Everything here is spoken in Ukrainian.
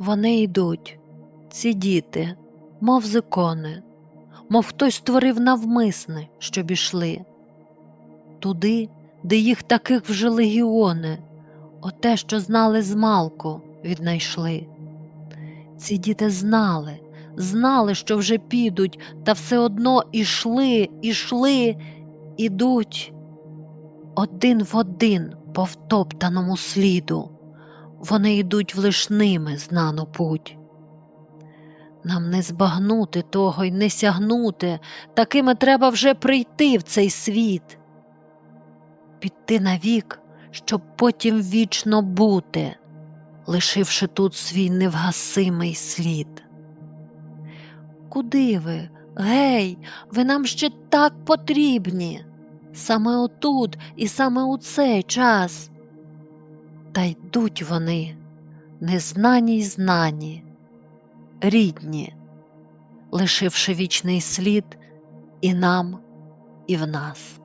Вони йдуть, ці діти, мов зикони, мов хтось створив навмисне, щоб ішли. Туди, де їх таких вже легіони, оте, що знали змалку, віднайшли. Ці діти знали, знали, що вже підуть, та все одно ішли, ішли, ідуть один в один по втоптаному сліду. Вони йдуть в лиш ними знану путь. Нам не збагнути того й не сягнути, такими треба вже прийти в цей світ, піти навік, щоб потім вічно бути, лишивши тут свій невгасимий слід. Куди ви? Гей, ви нам ще так потрібні, саме отут і саме у цей час. Та йдуть вони, незнані й знані, рідні, лишивши вічний слід і нам, і в нас.